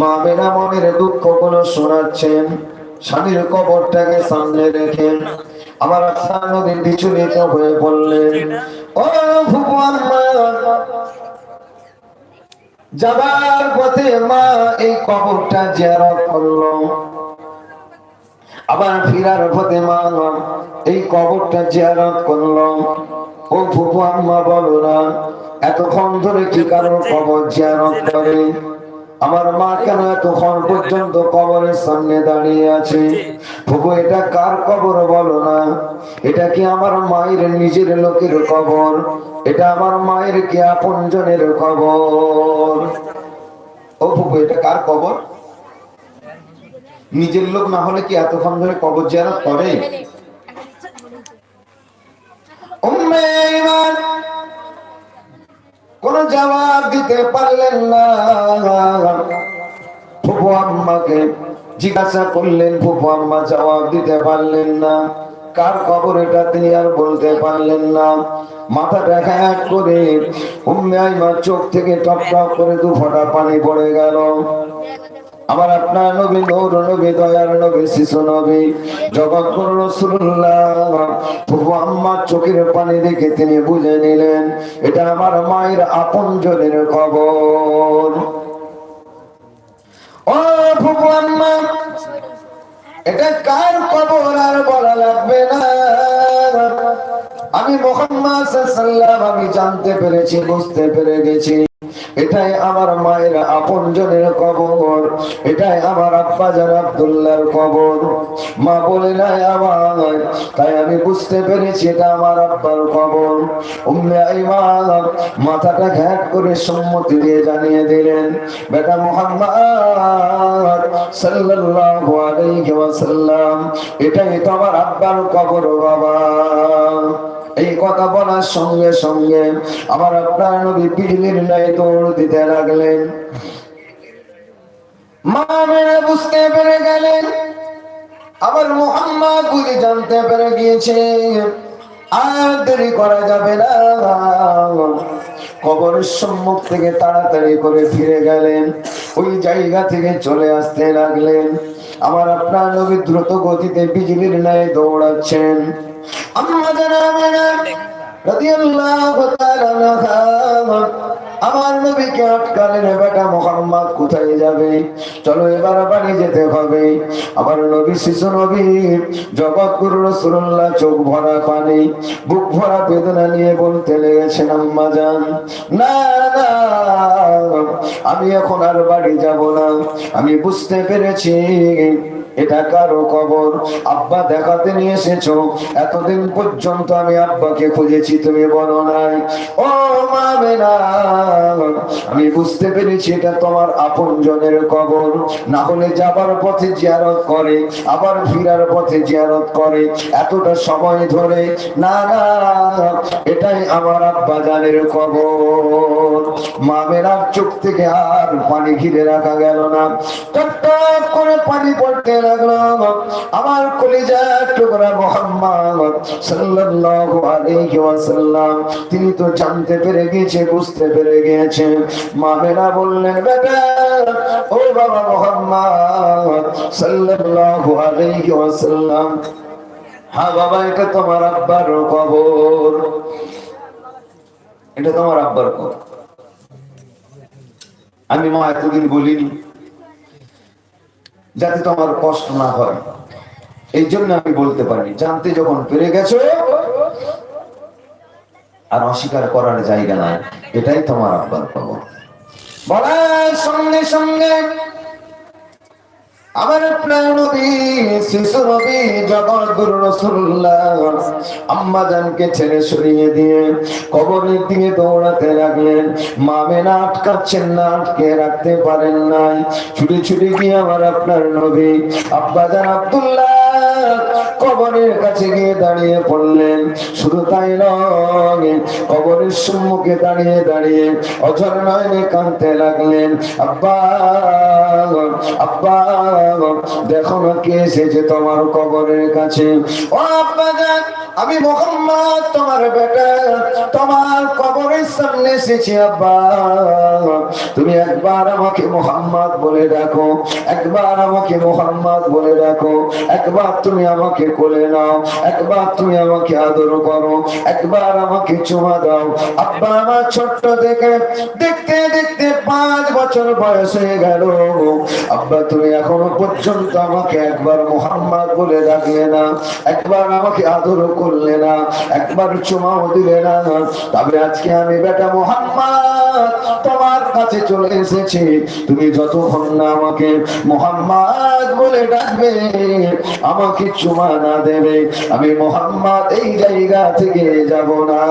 মা বেনা মনের দুঃখগুলো শোনাচ্ছেন। স্বামীর কবরটাকে সামনে রেখে আমার আপনার নদীর বিচলিত হয়ে পড়লেন ও ভগবান মা যাবার পথে মা এই কবরটা জিয়ারত করল। আবার ফিরার পথে মা এই কবরটা জিয়ারত করল। ও ফুপু আম্মা বলো না, এতক্ষণ ধরে কি কারও কবর জিয়ারত করে? আমার মা কেন এতক্ষণ পর্যন্ত কবরের সামনে দাঁড়িয়ে আছে? ফুপু, এটা কার কবর বলো না? এটা কি আমার মায়ের নিজের লোকের কবর? এটা আমার মায়ের কি আপনজনের কবর? ও ফুপু, এটা কার কবর? নিজের লোক না হলে কি এতক্ষণ ধরে কবর জিয়ারত করে? উম্মে ঈমান কোন জবাব দিতে পারলেন না। ফুপু আম্মাকে জিজ্ঞাসা করলেন, ফুপু আম্মা জবাব দিতে পারলেন না। কার খবর এটা তিনি আর বলতে পারলেন না। মাথাটা হ্যাক করে উম্মে আইমার চোখ থেকে টপ টপ করে দু ফোঁটা পানি পড়ে গেল। আমার আপনার নবী নূর নবী, দয়ার নবী শিশু নবী জগৎ গুরু রাসূলুল্লাহ, প্রভু আম্মার চোখের পানি দেখে তিনি বুঝে নিলেন, এটা আমার মায়ের আপনজনের খবর। ও প্রভু আম্মা, এটা কার কবর আর বলা লাগবে না? আমি মোহাম্মদ সাল্লাম আমি জানতে পেরেছি, বুঝতে পেরে গেছি। এটাই আমার মায়ের আপন জনের কবর, এটাই আমার আব্বা জান আব্দুল্লাহর কবর। মা বলে, নাই আমার। তাই আমি বুঝতে পেরেছি এটা আমার আব্বার কবর। মাথাটা ঘ্যাট করে সম্মতি দিয়ে জানিয়ে দিলেন, বেটা মুহাম্মদ সাল্লাল্লাহু আলাইহি ওয়াসাল্লাম, এটাই তো আমার আব্বার কবর, বাবা। এই কথা বলার সঙ্গে সঙ্গে আমার আপনার নবী বিজলির নাই দৌড় দিতে লাগলেন। মা মেরে বুঝতে পেরে গেলেন, আবার মোহাম্মদ বুঝে জানতে পেরে গিয়েছে, আর দেরি করা যাবে না। কবরের সম্মুখ থেকে তাড়াতাড়ি করে ফিরে গেলেন, ওই জায়গা থেকে চলে আসতে লাগলেন। আমার আপনার নবী দ্রুত গতিতে বিজলির ন্যায় দৌড়াচ্ছেন। আমাদের আমার নবীকে আটকালেন বেটা মোহাম্মদ কোথায় যাবে? চলো এবার বাড়ি যেতে হবে। আমার নবী শিশু নবী জগৎ গুরু রসুল্লাহ চোখ ভরা পানি, বুক ভরা বেদনা নিয়ে বলতে লেগেছেন, আম্মা যান। না না, আমি এখন আর বাড়ি যাব না। আমি বুঝতে পেরেছি এটা কারও কবর? আব্বা দেখাতে নিয়ে এসেছ? এতদিন পর্যন্ত আমি আব্বাকে খুঁজেছি, তুমি বলো নাই। ও মামে আমি বুঝতে পেরেছি এটা তোমার আপন জনের কবর। না হলে যাবার পথে জিয়ারত করে, আবার ফিরার পথে জিয়ারত করে, এতটা সময় ধরে। না এটাই আমার আব্বা জানের কবর মামেরার চোখ থেকে আর পানি ঘিরে রাখা গেল না। টপ করে পানি পড়তে আমার কলিজা টুকরা মোহাম্মদ সাল্লাল্লাহু আলাইহি ওয়াসাল্লাম। তিনি তো জানতে পেরে গিয়েছে বুঝতে পেরে গিয়েছে মামেরা বললেন, বেটা, ও বাবা মোহাম্মদ সাল্লাল্লাহু আলাইহি ওয়াসাল্লাম হ্যাঁ বাবা, এটা তোমার আব্বার কবর। এটা তোমার আব্বার কবর। আমি মা এতদিন বলিনি। যাতে তোমার কষ্ট না হয়। এই জন্য আমি বলতে পারি জানতে যখন পেরে গেছো, আর অস্বীকার করার জায়গা নাই, এটাই তোমার আব্বার খবর। বলার সঙ্গে সঙ্গে আমার প্রাণ শিশু নবী জগৎ গুরু আম্মা জানকে ছেড়ে সরিয়ে দিয়ে কবরের দিকে দৌড়াতে লাগলেন। মামে না আটকাচ্ছেন না, আটকে রাখতে পারেন নাই। ছুটে ছুটে গিয়ে আমার আপনার নবী, আব্বা জান আব্দুল্লাহ কবরের কাছে গিয়ে দাঁড়িয়ে পড়লেন। শুধু তাই নয়, কবরের সম্মুখে দাঁড়িয়ে দাঁড়িয়ে অঝর নয়নে কাঁদতে লাগলেন। আব্বা আব্বা, দেখো না কে এসেছে তোমার কবরের কাছে। ও আব্বা আমি মোহাম্মদ, তোমার বেটা, তোমার কবরের সামনে এসেছি আব্বা। তুমি একবার আমাকে মোহাম্মদ বলে ডাকো, একবার আমাকে মোহাম্মদ বলে ডাকো, একবার তুমি আমাকে কোলে নাও। একবার তুমি আমাকে আদর করো, একবার আমাকে চুমা দাও। আব্বা আমার ছোট্ট দেখে, দেখতে দেখতে পাঁচ বছর বয়স হয়ে গেল। আব্বা, তুমি এখনও পর্যন্ত আমাকে একবার মোহাম্মদ বলে ডাকলে না, একবার আমাকে আদর করলে না, একবার চুমাও দিলে না। তবে আজকে আমি বেটা মোহাম্মদ তোমার কাছে চলে এসেছি। তুমি যতক্ষণ না আমাকে মোহাম্মদ বলে ডাকবে, আমাকে চুমা না দেবে। আমি মোহাম্মদ এই জায়গা থেকে যাব না।